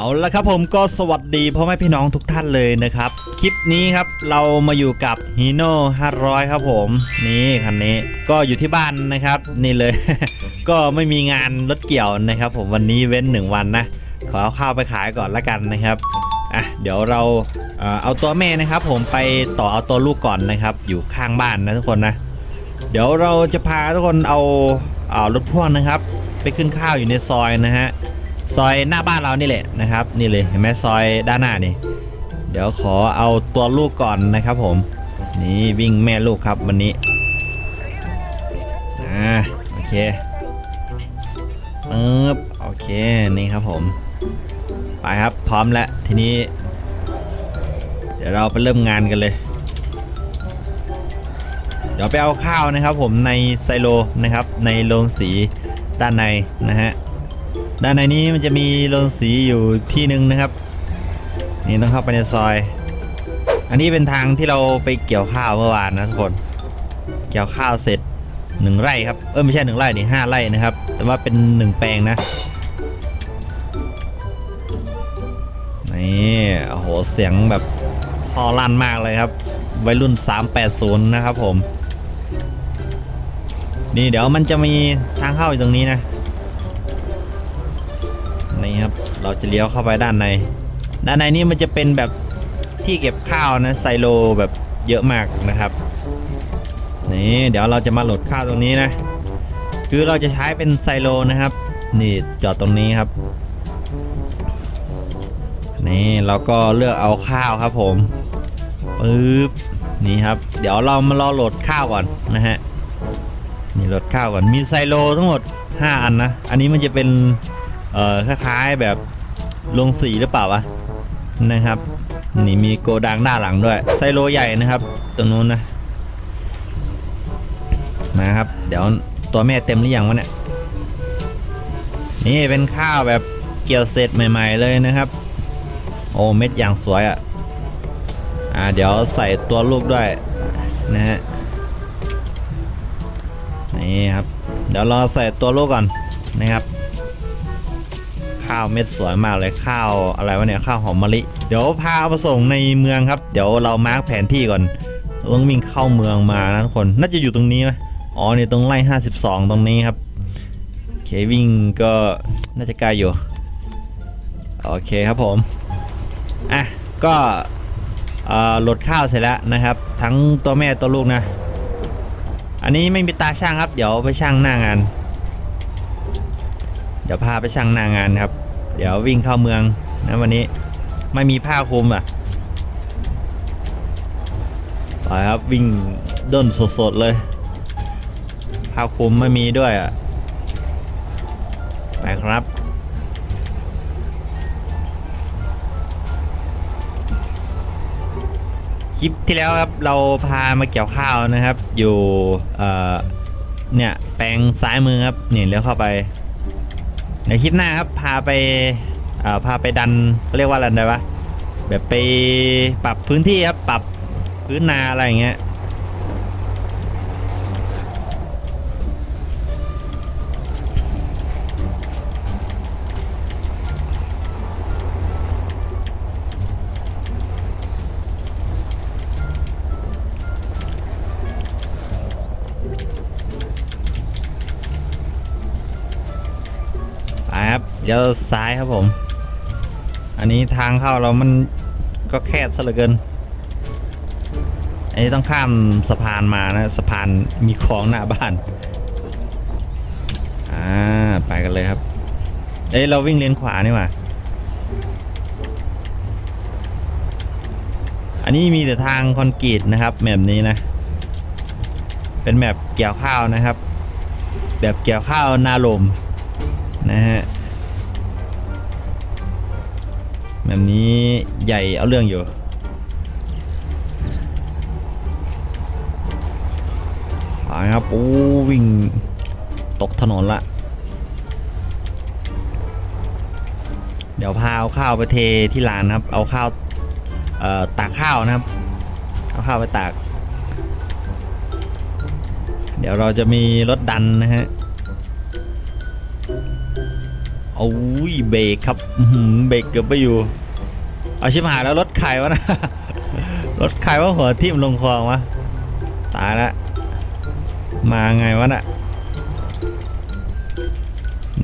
เอาละครับผมก็สวัสดีพ่อแม่พี่น้องทุกท่านเลยนะครับ คลิปนี้ครับเรามาอยู่กับ Hino 500 ครับผม นี่คันนี้ก็อยู่ที่บ้านนะครับ นี่เลย ก็ไม่มีงานรถเกี่ยวนะครับ ผมวันนี้เว้นหนึ่งวันนะ ขอเอาข้าวไปขายก่อนละกันนะครับอะเดี๋ยวเราเอ่อเอาตัวแม่นะครับ ผมไปต่อเอาตัวลูกก่อนนะครับ อยู่ข้างบ้านนะทุกคนนะ เดี๋ยวเราจะพาทุกคนเอาเอารถพ่วงนะครับ ไปขึ้นข้าวอยู่ในซอยนะฮะ ซอยหน้าบ้านเรานี่แหละนะครับ นี่เลยเห็นไหมซอยด้านหน้านี่ เดี๋ยวขอเอาตัวลูกก่อนนะครับผม นี่วิ่งแม่ลูกครับวันนี้อ่าโอเคปึ๊บโอเคนี่ครับผม ไปครับพร้อมแล้วทีนี้ เดี๋ยวเราไปเริ่มงานกันเลยเดี๋ยวไปเอาข้าวนะครับผมในไซโลนะครับในโรงสีด้านในนะฮะ ด้านในนี้มันจะมีโรงสีอยู่ที่หนึ่งนะครับ นี่ต้องเข้าไปในซอย อันนี้เป็นทางที่เราไปเกี่ยวข้าวเมื่อวานนะทุกคน เกี่ยวข้าวเสร็จหนึ่งไร่ครับ เออไม่ใช่หนึ่งไร่นี่ห้าไร่นะครับ แต่ว่าเป็นหนึ่งแปลงนะ นี่โอ้โหเสียงแบบพอลั่นมากเลยครับ วัยรุ่น 380 นะครับผม นี่เดี๋ยวมันจะมีทางเข้าอยู่ตรงนี้นะ เราจะเลี้ยวเข้าไปด้านใน ด้านในนี่มันจะเป็นแบบที่เก็บข้าวนะไซโลแบบเยอะมากนะครับ นี่เดี๋ยวเราจะมาโหลดข้าวตรงนี้นะ คือเราจะใช้เป็นไซโลนะครับ นี่จอดตรงนี้ครับนี่เราก็เลือกเอาข้าวครับผมปึ๊บนี่ครับ เดี๋ยวเรามารอโหลดข้าวก่อนนะฮะนี่โหลดข้าวก่อนมีไซโลทั้งหมด 5 อันนะ อันนี้มันจะเป็น เอ่อคล้ายๆแบบลงสีหรือเปล่าวะนะครับนี่มีโกดังด้าหลังด้วยไซโลใหญ่นะครับตรงนู้นนะมาครับ เดี๋ยวตัวแม่เต็มหรือยังวะเนี่ยนี่เป็นข้าวแบบเกี่ยวเสร็จใหม่ ๆ เลยนะครับ โอ้เม็ดอย่างสวยอะ่ะอ่าเดี๋ยวใส่ตัวลูกด้วยนะฮะนี่ครับ เดี๋ยวรอใส่ตัวลูกก่อนนะครับ ข้าวเม็ดสวยมากเลยข้าวอะไรวะเนี่ยข้าวหอมมะลิ เดี๋ยวพาเอามาส่งในเมืองครับ เดี๋ยวเรามาร์กแผนที่ก่อนต้องวิ่งเข้าเมืองมานะทุกคน น่าจะอยู่ตรงนี้ไหมอ๋อนี่ตรงไร่52 ตรงนี้ครับโอเควิ่งก็น่าจะไกลอยู่ โอเคครับผม อะ ก็เอ่อโหลดข้าวเสร็จแล้วนะครับ ทั้งตัวแม่ตัวลูกนะ อันนี้ไม่มีตาช่างครับ เดี๋ยวไปช่างหน้างาน เดี๋ยวพาไปช่างหน้างานครับ เดี๋ยววิ่งเข้าเมืองนะวันนี้ไม่มีผ้าคลุมอะไปครับวิ่งด้นสดๆเลยผ้าคลุมไม่มีด้วยอะไปครับคลิปที่แล้วครับเราพามาเกี่ยวข้าวนะครับ อยู่เนี่ยแปลงซ้ายมือครับนี่เลี้ยวเข้าไป ในคลิปหน้าครับพาไปอ่อพาไปดันเขาเรียกว่าอะไรได้ปะแบบไปปรับพื้นที่ครับปรับพื้นนาอะไรอย่างเงี้ย เดี๋ยวซ้ายครับผม อันนี้ทางเข้าเรามันก็แคบซะเหลือเกิน อันนี้ต้องข้ามสะพานมานะสะพานมีคลองหน้าบ้าน อ่าไปกันเลยครับ เอ้ยเราวิ่งเลนขวานี่หว่าอันนี้มีแต่ทางคอนกรีตนะครับแบบนี้นะ เป็นแบบเกี่ยวข้าวนะครับ แบบเกี่ยวข้าวนาลมนะฮะ แบบนี้ใหญ่เอาเรื่องอยู่ไปครับโอ้วิ่งตกถนนละ เดี๋ยวพาเอาข้าวไปเทที่ลานนะครับ เอาข้าวตากข้าวนะครับ เอาข้าวไปตาก เดี๋ยวเราจะมีรถดันนะฮะ โอ้ยเบรกครับอื้อหือเบรกเกือบไปอยู่ เอาชิบหายแล้วรถใครวะนะรถใครว่าหัวทิ่มลงคลองวะตายละมาไงวะน่ะ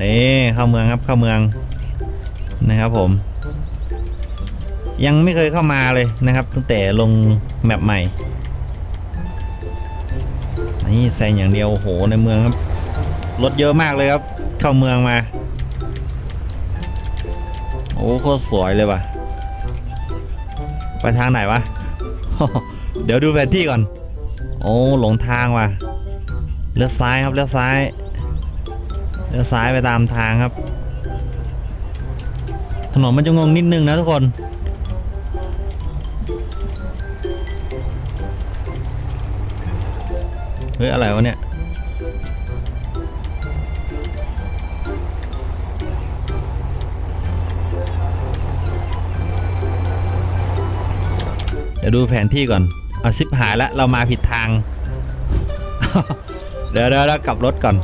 นี่เข้าเมืองครับเข้าเมืองนะครับผม ยังไม่เคยเข้ามาเลยนะครับตั้งแต่ลงแมปใหม่นี่แซงอย่างเดียวโอ้โหในเมืองครับรถเยอะมากเลยครับ เข้าเมืองมาโอ้โคตรสวยเลยว่ะ ไปทางไหนวะ เดี๋ยวดูแผนที่ก่อน โอ้หลงทางว่ะ เลี้ยวซ้ายครับเลี้ยวซ้าย เลี้ยวซ้ายไปตามทางครับ ถนนมันจะงงนิดนึงนะทุกคน เฮ้ยอะไรวะเนี่ย ดี๋ยวดูแผนที่ก่อนเอาซิปหายแล้วเรามาผิดทาง เดี๋ยวเดี๋ยวเรากลับรถก่อน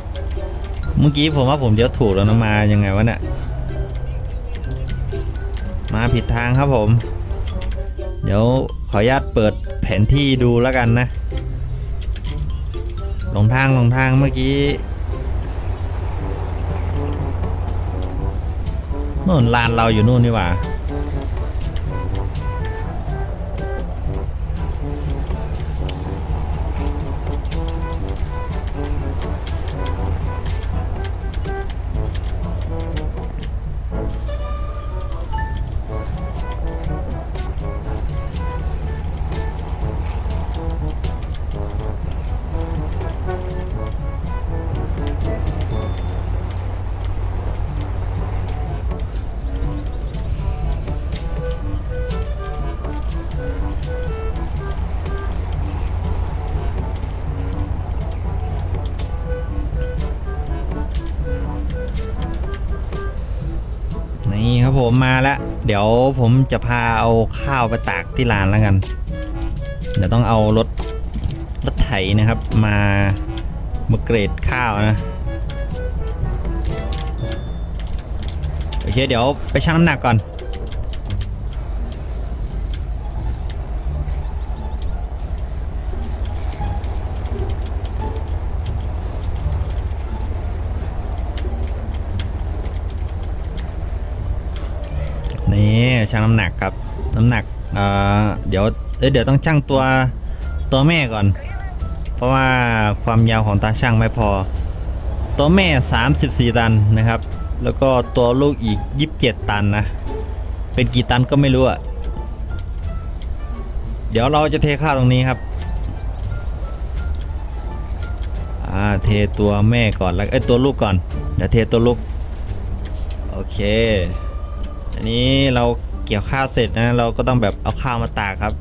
เมื่อกี้ผมว่าผมเลี้ยวถูกแล้วนะมายังไงวะเนี่ย มาผิดทางครับผม เดี๋ยวขออนุญาตเปิดแผนที่ดูแล้วกันนะ หลงทางหลงทางเมื่อกี้นู่นลานเราอยู่นู่นนี่หว่า ผมมาแล้ว เดี๋ยวผมจะพาเอาข้าวไปตากที่ลานแล้วกัน เดี๋ยวต้องเอารถรถไถนะครับ มามาเกรดข้าวนะโอเคเดี๋ยวไปชั่งน้ำหนักก่อน นี่ ชั่งน้ำหนักครับ น้ำหนักเอ่อเดี๋ยวเอ้เดี๋ยวต้องชั่งตัวตัวแม่ก่อน เพราะว่าความยาวของตาช่างไม่พอ ตัวแม่ 34 ตันนะครับ แล้วก็ตัวลูกอีก 27 ตันนะ เป็นกี่ตันก็ไม่รู้อะเดี๋ยวเราจะเทข้าวตรงนี้ครับ่าเทตัวแม่ก่อนแล้วเอ้ตัวลูกก่อนเดี๋ยวเทตัวลูกโอเค อันนี้เรา เกี่ยวข้าวเสร็จนะ เราก็ต้องแบบเอาข้าวมาตากครับ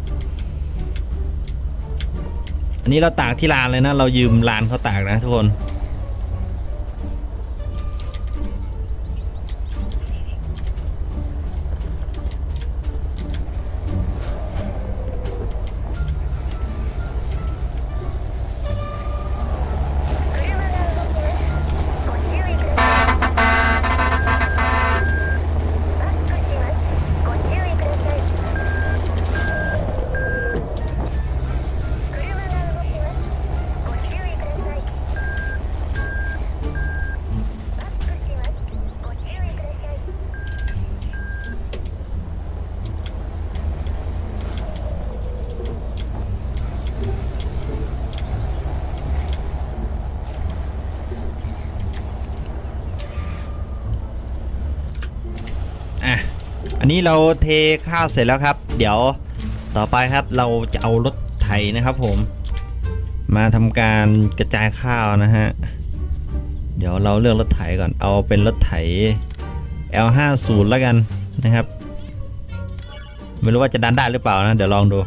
อันนี้เราตากที่ลานเลยนะ เรายืมลานเขาตากนะทุกคน นี้เราเทข้าวเสร็จแล้วครับ เดี๋ยวต่อไปครับเราจะเอารถไถนะครับผม มาทำการกระจายข้าวนะฮะ เดี๋ยวเราเลือกรถไถก่อนเอาเป็นรถไถ L50 แล้วกันนะครับ ไม่รู้ว่าจะดันได้หรือเปล่านะเดี๋ยวลองดู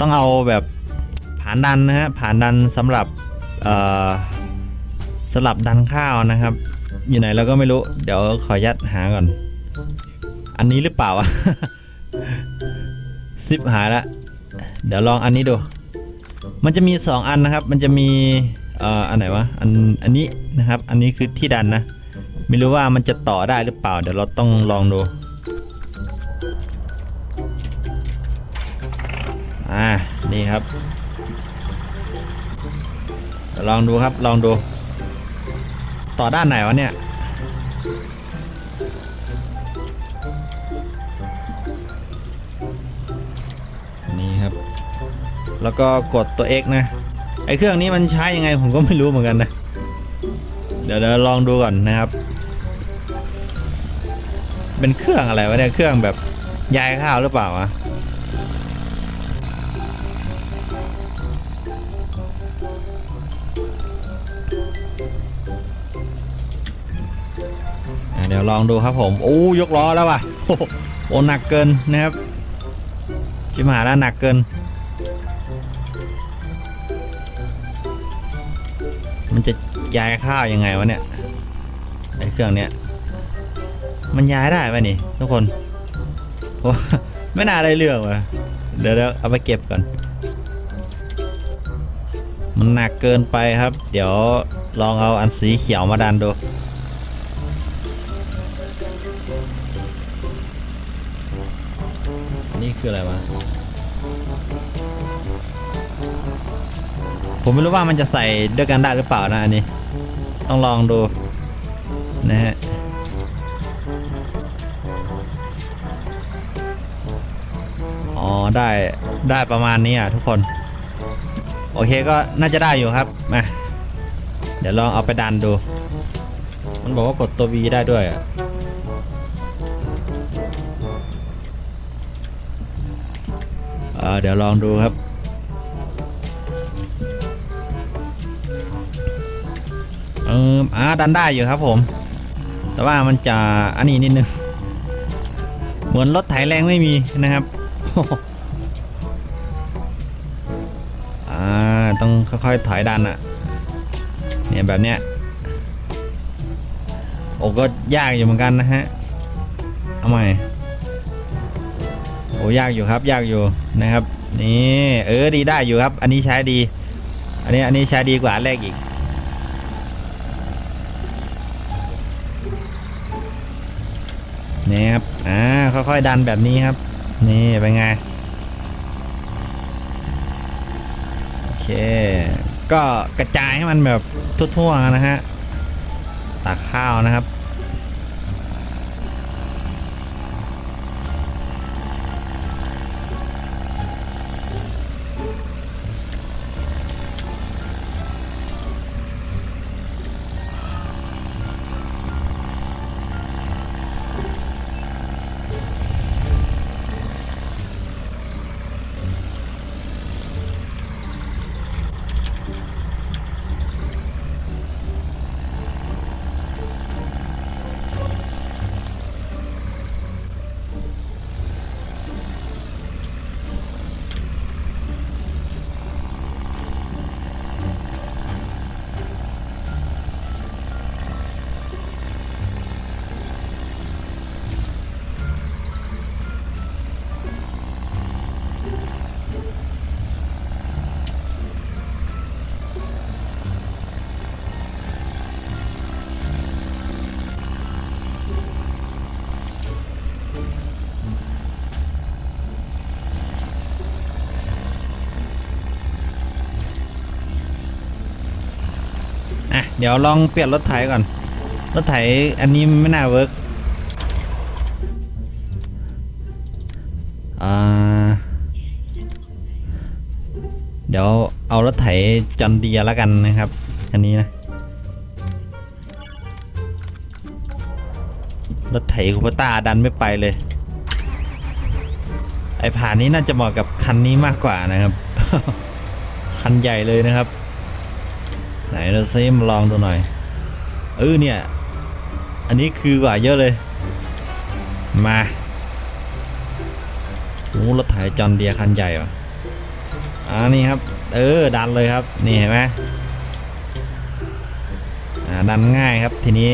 ต้องเอาแบบผ่านดันนะฮะผ่านดันสำหรับสำหรับดันข้าวนะครับ อยู่ไหนเราก็ไม่รู้เดี๋ยวขอยัดหาก่อน อันนี้หรือเปล่าวะซิปหายละ เดี๋ยวลองอันนี้ดู มันจะมี 2 อันนะครับ มันจะมีเอ่ออันไหนวะ อัน อันนี้นะครับ อันนี้คือที่ดันนะ ไม่รู้ว่ามันจะต่อได้หรือเปล่า เดี๋ยวเราต้องลองดู อ่า นี่ครับ ลองดูครับ ลองดู ต่อด้านไหนวะเนี่ย แล้วก็กดตัว X นะ ไอเครื่องนี้มันใช้ยังไงผมก็ไม่รู้เหมือนกันนะ เดี๋ยวเดี๋ยวลองดูก่อนนะครับ เป็นเครื่องอะไรวะเนี่ย เครื่องแบบยายข้าวหรือเปล่าวะอะเดี๋ยวลองดูครับผมโอ้ยกล้อแล้วว่ะโอ้หนักเกินนะครับชิมหาแล้วหนักเกิน มันจะย้ายข้าวยังไงวะเนี่ยไอเครื่องเนี้ยมันย้ายได้ป่ะนี่ทุกคนเพราะว่าไม่น่าได้เรื่องว่ะเดี๋ยวเดี๋ยวเอาไปเก็บก่อน มันหนักเกินไปครับ เดี๋ยวลองเอาอันสีเขียวมาดันดู ผมไม่รู้ว่ามันจะใส่ด้วยกันได้หรือเปล่านะอันนี้ ต้องลองดูนะฮะอ๋อได้ได้ประมาณนี้อะทุกคน โอเคก็น่าจะได้อยู่ครับมาเดี๋ยวลองเอาไปดันดู มันบอกว่ากดตัว V ได้ด้วยอะเอ่อเดี๋ยวลองดูครับ เอออ่าดันได้อยู่ครับผม แต่ว่ามันจะอันนี้นิดนึง เหมือนรถไถแรงไม่มีนะครับอ่าต้องค่อยๆถอยดันอะเนี่ยแบบเนี้ยโอ้ก็ยากอยู่เหมือนกันนะฮะเอาใหม่โอ้ยากอยู่ครับยากอยู่นะครับนี่เออดีได้อยู่ครับ อันนี้ใช้ดี อันนี้อันนี้ใช้ดีกว่าแรกอีกนี่ครับอ่า ค่อยๆดันแบบนี้ครับ นี่เป็นไง โอเค ก็กระจายให้มันแบบทั่วๆนะฮะตักข้าวนะครับ เดี๋ยวลองเปลี่ยนรถไถก่อน รถไถอันนี้ไม่น่าเวิร์กเดี๋ยวเอารถไถจันเดียแล้วกันนะครับ อันนี้นะ รถไถคูปต้าดันไม่ไปเลย ไอผ่านนี้น่าจะเหมาะกับคันนี้มากกว่านะครับ คันใหญ่เลยนะครับ ไหนเราซิมาลองดูหน่อย เออเนี่ย อันนี้คือกว่าเยอะเลย มาโอ้รถไถจอนเดียคันใหญ่ว่ะอ่านี่ครับ เออ ดันเลยครับ นี่เห็นไหมอ่าดันง่ายครับทีนี้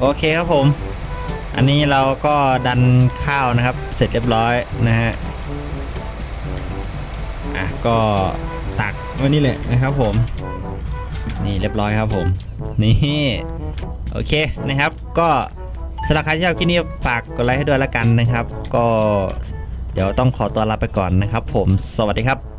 โอเคครับผม อันนี้เราก็ดันข้าวนะครับ เสร็จเรียบร้อยนะฮะ อะก็ตักไว้นี่แหละนะครับผม นี่เรียบร้อยครับผม นี่โอเคนะครับ ก็สำหรับใครที่ชอบคลิปนี้ฝากกดไลค์ให้ด้วยละกันนะครับ ก็เดี๋ยวต้องขอตัวลาไปก่อนนะครับ ผม สวัสดีครับ